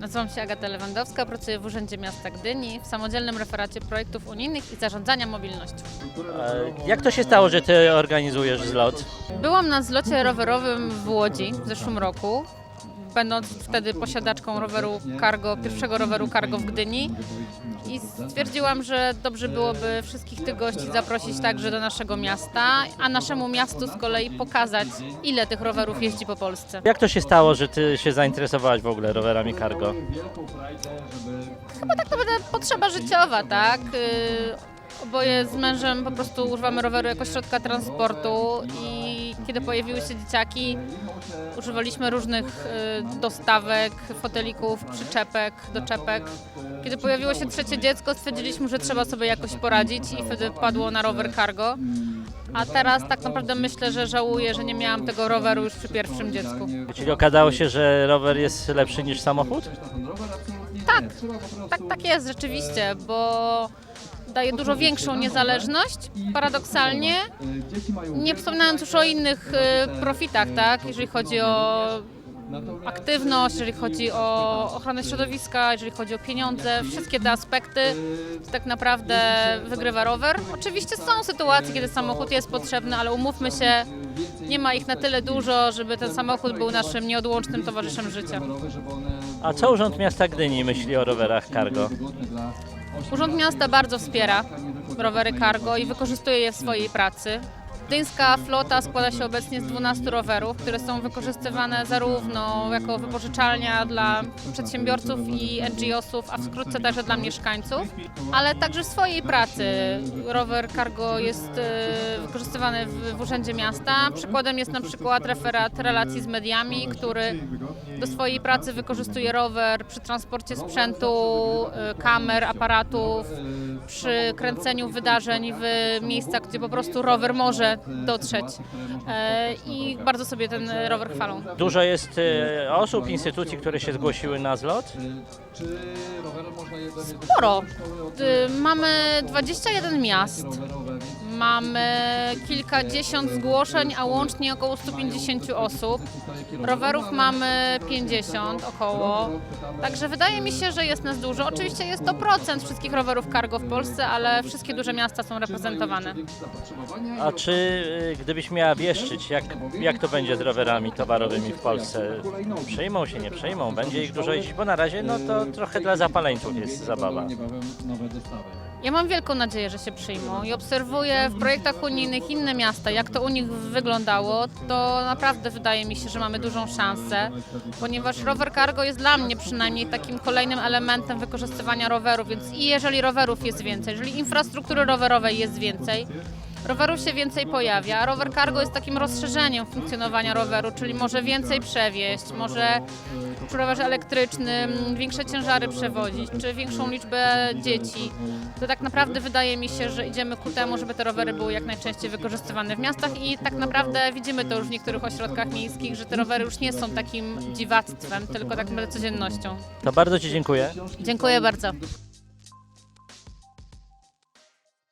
Nazywam się Agata Lewandowska, pracuję w Urzędzie Miasta Gdyni w samodzielnym referacie projektów unijnych i zarządzania mobilnością. E, Jak to się stało, że ty organizujesz zlot? Byłam na zlocie rowerowym w Łodzi w zeszłym roku, będąc wtedy posiadaczką roweru cargo, pierwszego roweru cargo w Gdyni i stwierdziłam, że dobrze byłoby wszystkich tych gości zaprosić także do naszego miasta, a naszemu miastu z kolei pokazać, ile tych rowerów jeździ po Polsce. Jak to się stało, że ty się zainteresowałaś w ogóle rowerami cargo? Chyba tak naprawdę potrzeba życiowa, tak? Y, Oboje z mężem po prostu używamy roweru jako środka transportu i kiedy pojawiły się dzieciaki, używaliśmy różnych y, dostawek, fotelików, przyczepek, doczepek. Kiedy pojawiło się trzecie dziecko, stwierdziliśmy, że trzeba sobie jakoś poradzić i wtedy padło na rower cargo. A teraz tak naprawdę myślę, że żałuję, że nie miałam tego roweru już przy pierwszym dziecku. Czyli okazało się, że rower jest lepszy niż samochód? Tak, tak, tak jest rzeczywiście, bo daje dużo większą niezależność, paradoksalnie. Nie wspominając już o innych y, profitach, tak, jeżeli chodzi o aktywność, jeżeli chodzi o ochronę środowiska, jeżeli chodzi o pieniądze, wszystkie te aspekty tak naprawdę wygrywa rower. Oczywiście są sytuacje, kiedy samochód jest potrzebny, ale umówmy się, nie ma ich na tyle dużo, żeby ten samochód był naszym nieodłącznym towarzyszem życia. A co Urząd Miasta Gdyni myśli o rowerach cargo? Urząd Miasta bardzo wspiera rowery cargo i wykorzystuje je w swojej pracy. Gdyńska flota składa się obecnie z 12 rowerów, które są wykorzystywane zarówno jako wypożyczalnia dla przedsiębiorców i NGO-sów, a wkrótce także dla mieszkańców, ale także w swojej pracy. Rower cargo jest e, wykorzystywany w, Urzędzie Miasta. Przykładem jest na przykład referat relacji z mediami, który do swojej pracy wykorzystuje rower przy transporcie sprzętu, e, kamer, aparatów, przy kręceniu wydarzeń w miejscach, gdzie po prostu rower może dotrzeć. E, I bardzo sobie ten rower chwalą. Dużo jest e, osób, instytucji, które się zgłosiły na zlot? Sporo. Mamy 21 miast. Mamy kilkadziesiąt zgłoszeń, a łącznie około 150 osób. Rowerów mamy 50 około. Także wydaje mi się, że jest nas dużo. Oczywiście jest to procent wszystkich rowerów cargo w Polsce, ale wszystkie duże miasta są reprezentowane. A czy gdybyś miała wieszczyć, jak, jak to będzie z rowerami towarowymi w Polsce? Przejmą się, nie przejmą? Będzie ich dużo jeździć? Bo na razie no to trochę dla zapaleńców jest zabawa. Ja mam wielką nadzieję, że się przyjmą i obserwuję w projektach unijnych inne miasta, jak to u nich wyglądało, to naprawdę wydaje mi się, że mamy dużą szansę, ponieważ rower cargo jest dla mnie przynajmniej takim kolejnym elementem wykorzystywania roweru, więc i jeżeli rowerów jest więcej, jeżeli infrastruktury rowerowej jest więcej, roweru się więcej pojawia, rower cargo jest takim rozszerzeniem funkcjonowania roweru, czyli może więcej przewieźć, może przy rowerze elektrycznym większe ciężary przewozić, czy większą liczbę dzieci, to tak naprawdę wydaje mi się, że idziemy ku temu, żeby te rowery były jak najczęściej wykorzystywane w miastach i tak naprawdę widzimy to już w niektórych ośrodkach miejskich, że te rowery już nie są takim dziwactwem, tylko tak naprawdę codziennością. To bardzo Ci dziękuję. Dziękuję bardzo.